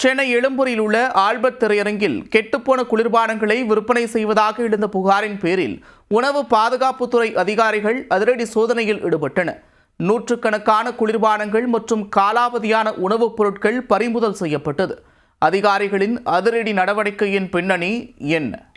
சென்னை எழும்பூரில் உள்ள ஆல்பர்ட் திரையரங்கில் கெட்டுப்போன குளிர்பானங்களை விற்பனை செய்வதாக எழுந்த புகாரின் பேரில் உணவு பாதுகாப்புத்துறை அதிகாரிகள் அதிரடி சோதனையில் ஈடுபட்டனர். நூற்றுக்கணக்கான குளிர்பானங்கள் மற்றும் காலாவதியான உணவுப் பொருட்கள் பறிமுதல் செய்யப்பட்டது. அதிகாரிகளின் அதிரடி நடவடிக்கையின் பின்னணி என்ன?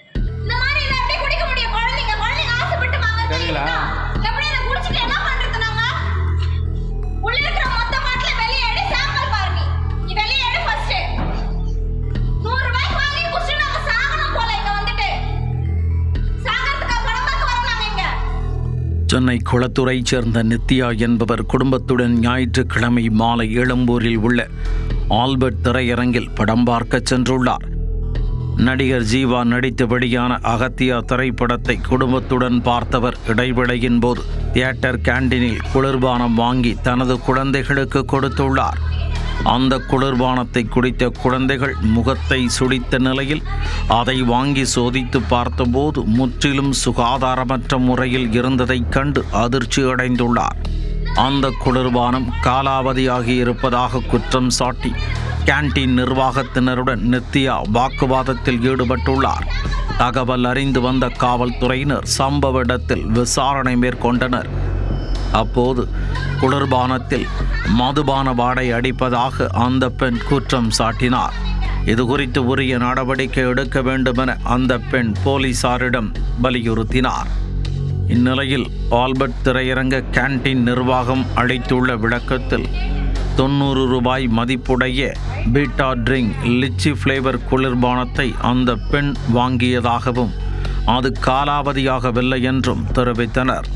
சென்னை குளத்துறைச் சேர்ந்த நித்யா என்பவர் குடும்பத்துடன் ஞாயிற்றுக்கிழமை மாலை எழும்பூரில் உள்ள ஆல்பர்ட் திரையரங்கில் படம் பார்க்க சென்றுள்ளார். நடிகர் ஜீவா நடித்து வெளியான அகத்தியா திரைப்படத்தை குடும்பத்துடன் பார்த்தவர் இடைவேளையின் போது தியேட்டர் கேண்டீனில் குளிர்பானம் வாங்கி தனது குழந்தைகளுக்கு கொடுத்துள்ளார். அந்த குளிர்பானத்தை குடித்த குழந்தைகள் முகத்தை சுடித்த நிலையில் அதை வாங்கி சோதித்து பார்த்தபோது முற்றிலும் சுகாதாரமற்ற முறையில் இருந்ததைக் கண்டு அதிர்ச்சி அடைந்துள்ளார். அந்த குளிர்பானம் காலாவதியாகி இருப்பதாக குற்றம் சாட்டி கேண்டீன் நிர்வாகத்தினருடன் நித்யா வாக்குவாதத்தில் ஈடுபட்டுள்ளார். தகவல் அறிந்து வந்த காவல்துறையினர் சம்பவ இடத்தில் விசாரணை மேற்கொண்டனர். அப்போது குளிர்பானத்தில் மதுபான வாடை அடிப்பதாக அந்த பெண் குற்றம் சாட்டினார். இது குறித்து உரிய நடவடிக்கை எடுக்க வேண்டுமென அந்த பெண் போலீசாரிடம் வலியுறுத்தினார். இந்நிலையில் ஆல்பர்ட் திரையரங்க கேண்டீன் நிர்வாகம் அளித்துள்ள விளக்கத்தில் தொண்ணூறு ரூபாய் மதிப்புடைய பீட்டா ட்ரிங்க் லிச்சி ஃப்ளேவர் குளிர்பானத்தை அந்த பெண் வாங்கியதாகவும் அது காலாவதியாகவில்லை என்றும் தெரிவித்தனர்.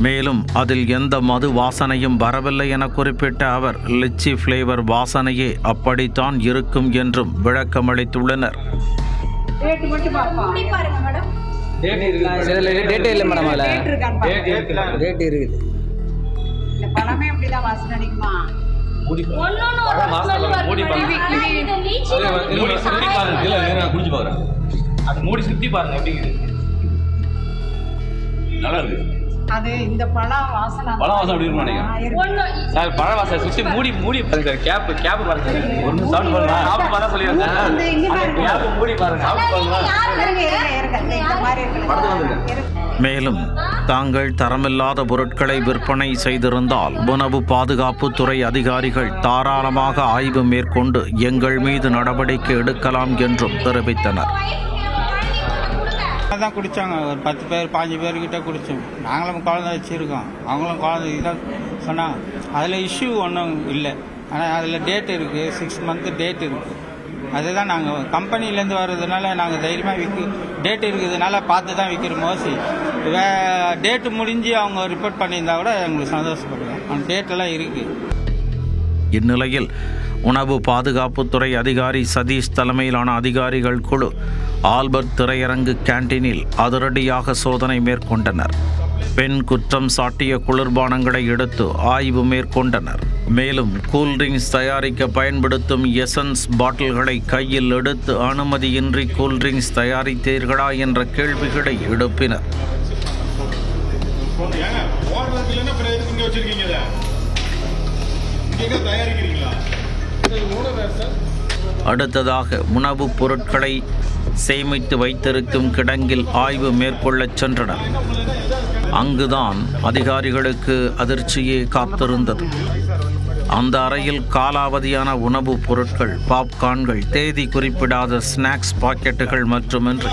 மேலும் அதில் எந்த மது வாசனையும் வரவில்லை என குறிப்பிட்ட அவர் லிச்சி ஃப்ளேவர் வாசனையே அப்படித்தான் இருக்கும் என்றும் விளக்கமளித்துள்ளனர். அது மூடி சுத்தி பாருங்க. எப்படி நல்லா இருக்கு. அது இந்த பழம் வாசனை. வாசனை எப்படி இருக்கும்னு நினைக்கிறேன். சார் பழ வாசனை சுத்தி மூடி மூடி பாருங்க. சார் கேப் கேப் பாருங்க. சார் ஒரு நிமிஷம் சாப்பிட்டு பாருங்க. சாப்பிட்டு பார்த்தா சொல்லிடுறேன். கேப் மூடி பாருங்க. சாப்பிட்டு பாருங்க. மேலும் தாங்கள் தரமில்லாத பொருட்களை விற்பனை செய்திருந்தால் உணவு பாதுகாப்புத்துறை அதிகாரிகள் தாராளமாக ஆய்வு மேற்கொண்டு எங்கள் மீது நடவடிக்கை எடுக்கலாம் என்றும் தெரிவித்தனர். தான் குடித்தாங்க ஒரு பத்து பேர் பாஞ்சு பேர்கிட்ட குடித்தோம் நாங்களும் குழந்தை வச்சுருக்கோம். அவங்களும் குழந்தை இதான் சொன்னாங்க அதில் இஷ்யூ ஒன்றும் இல்லை. ஆனால் அதில் டேட் இருக்குது சிக்ஸ் மந்த்து டேட் இருக்குது அதுதான் நாங்கள் கம்பெனிலேருந்து வர்றதுனால நாங்கள் தைரியமாக விற்க டேட் இருக்கிறதுனால பார்த்து தான் விற்கிறோம் மோசி. வே டேட்டு முடிஞ்சு அவங்க ரிப்போர்ட் பண்ணியிருந்தா கூட எங்களுக்கு சந்தோஷப்படுவோம். அந்த டேட்டெல்லாம் இருக்குது இந்நிலையில் உணவு பாதுகாப்புத்துறை அதிகாரி சதீஷ் தலைமையிலான அதிகாரிகள் குழு ஆல்பர்ட் திரையரங்கு கேண்டீனில் அதிரடியாக சோதனை மேற்கொண்டனர். பெண் குற்றம் சாட்டிய குளிர்பானங்களை எடுத்து ஆய்வு மேற்கொண்டனர். மேலும் கூல்ட்ரிங்க்ஸ் தயாரிக்க பயன்படுத்தும் எசன்ஸ் பாட்டில்களை கையில் எடுத்து அனுமதியின்றி கூல்ட்ரிங்க்ஸ் தயாரித்தீர்களா என்ற கேள்விகளை எழுப்பினர். தயாரிக்கிறீங்களா? அடுத்ததாக உணவுப் பொருட்களை சேமித்து வைத்திருக்கும் கிடங்கில் ஆய்வு மேற்கொள்ளச் சென்றனர். அங்குதான் அதிகாரிகளுக்கு அதிர்ச்சியே காத்திருந்தது. அந்த அறையில் காலாவதியான உணவுப் பொருட்கள் பாப்கார்ன்கள் தேதி குறிப்பிடாத ஸ்நாக்ஸ் பாக்கெட்டுகள் மட்டுமின்றி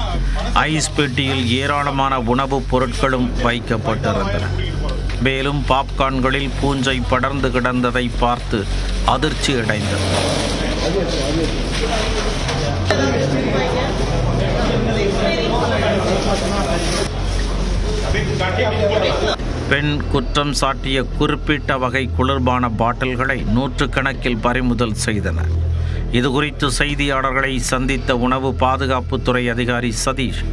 ஐஸ் பெட்டியில் ஏராளமான உணவுப் பொருட்களும் வைக்கப்பட்டிருந்தன. மேலும் பாப்கார்ன்களில் பூஞ்சை படர்ந்து கிடந்ததை பார்த்து அதிர்ச்சி அடைந்தது பெண் குற்றம் சாட்டிய குறிப்பிட்ட வகை குளிர்பான பாட்டில்களை நூற்றுக்கணக்கில் பறிமுதல் செய்தனர் இதுகுறித்து செய்தியாளர்களை சந்தித்த உணவு பாதுகாப்புத்துறை அதிகாரி சதீஷ்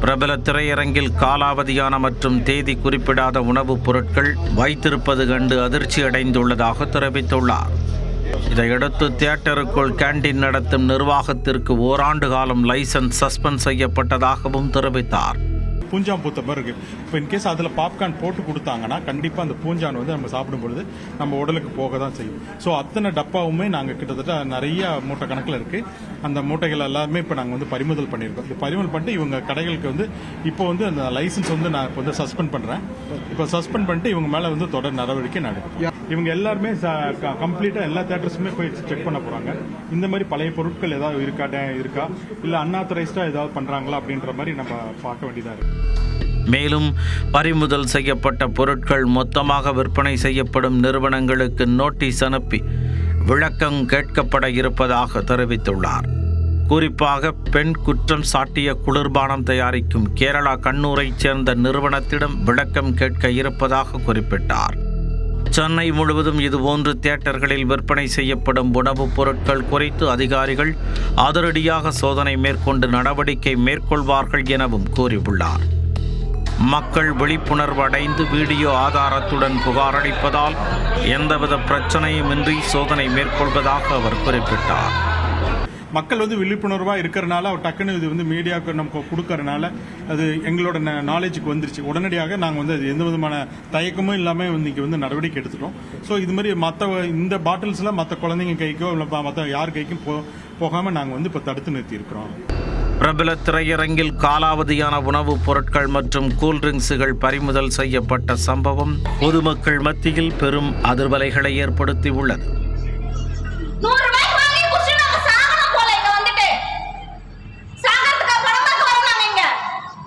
பிரபல திரையரங்கில் காலாவதியான மற்றும் தேதி குறிப்பிடாத உணவுப் பொருட்கள் வைத்திருப்பது கண்டு அதிர்ச்சி அடைந்துள்ளதாக தெரிவித்துள்ளார். இதையடுத்து தியேட்டருக்குள் கேண்டீன் நடத்தும் நிர்வாகத்திற்கு ஓராண்டு காலம் லைசன்ஸ் சஸ்பெண்ட் செய்யப்பட்டதாகவும் தெரிவித்தார். பூஞ்சான் பூத்த மாதிரி இருக்கு. இப்போ இன்கேஸ் அதில் பாப்கார்ன் போட்டு கொடுத்தாங்கன்னா கண்டிப்பாக அந்த பூஞ்சான் வந்து நம்ம சாப்பிடும் பொழுது நம்ம உடலுக்கு போக தான் செய்யும். ஸோ அத்தனை டப்பாவுமே நாங்கள் கிட்டத்தட்ட நிறைய மூட்டை கணக்கில் இருக்கு. அந்த மூட்டைகள் எல்லாமே இப்போ நாங்கள் வந்து பறிமுதல் பண்ணியிருக்கோம். இது பறிமுதல் பண்ணிட்டு இவங்க கடைகளுக்கு வந்து இப்போ வந்து அந்த லைசன்ஸ் வந்து நான் இப்போ வந்து சஸ்பெண்ட் பண்ணுறேன் இப்போ சஸ்பெண்ட் பண்ணிட்டு இவங்க மேலே வந்து தொடர் நடவடிக்கை நடக்கும் இவங்க எல்லாருமே கம்ப்ளீட்டாக எல்லா தேட்டர்ஸுமே போய் செக் பண்ண போகிறாங்க இந்த மாதிரி பழைய பொருட்கள் ஏதாவது இருக்கா டே- இருக்கா? இல்லை அன்ஆத்தரைஸ்டாக ஏதாவது பண்ணுறாங்களா அப்படின்ற மாதிரி நம்ம பார்க்க வேண்டியதாக இருக்குது மேலும் பறிமுதல் செய்யப்பட்ட பொருட்கள் மொத்தமாக விற்பனை செய்யப்படும் நிறுவனங்களுக்கு நோட்டீஸ் அனுப்பி விளக்கம் கேட்கப்பட இருப்பதாக தெரிவித்துள்ளார். குறிப்பாக பெண் குற்றம் சாட்டிய குளிர்பானம் தயாரிக்கும் கேரளா கண்ணூரைச் சேர்ந்த நிறுவனத்திடம் விளக்கம் கேட்க இருப்பதாக குறிப்பிட்டார். சென்னை முழுவதும் இதுபோன்று தியேட்டர்களில் விற்பனை செய்யப்படும் உணவுப் பொருட்கள் குறித்து அதிகாரிகள் அதிரடியாக சோதனை மேற்கொண்டு நடவடிக்கை மேற்கொள்வார்கள் எனவும் கூறியுள்ளார். மக்கள் விழிப்புணர்வு அடைந்து வீடியோ ஆதாரத்துடன் புகாரளிப்பதால் எந்தவித பிரச்சனையுமின்றி சோதனை மேற்கொள்வதாக அவர் குறிப்பிட்டார். மக்கள் வந்து விழிப்புணர்வாக இருக்கிறனால அவர் டக்குன்னு இது வந்து மீடியாவுக்கு நமக்கு கொடுக்கறனால அது எங்களோட நாலேஜுக்கு வந்துருச்சு. உடனடியாக நாங்கள் வந்து அது எந்த விதமான தயக்கமும் இல்லாமல் இன்னைக்கு வந்து நடவடிக்கை எடுத்துட்டோம். ஸோ இது மாதிரி மற்ற இந்த பாட்டில்ஸ்லாம் மற்ற குழந்தைங்க கைக்கோ இல்லை மற்ற யார் கைக்கும் போ போகாமல் நாங்கள் வந்து இப்போ தடுத்து நிறுத்தியிருக்கிறோம். பிரபல திரையரங்கில் காலாவதியான உணவுப் பொருட்கள் மற்றும் கூல்ட்ரிங்க்ஸுகள் பறிமுதல் செய்யப்பட்ட சம்பவம் பொதுமக்கள் மத்தியில் பெரும் அதிர்வலைகளை ஏற்படுத்தியுள்ளது.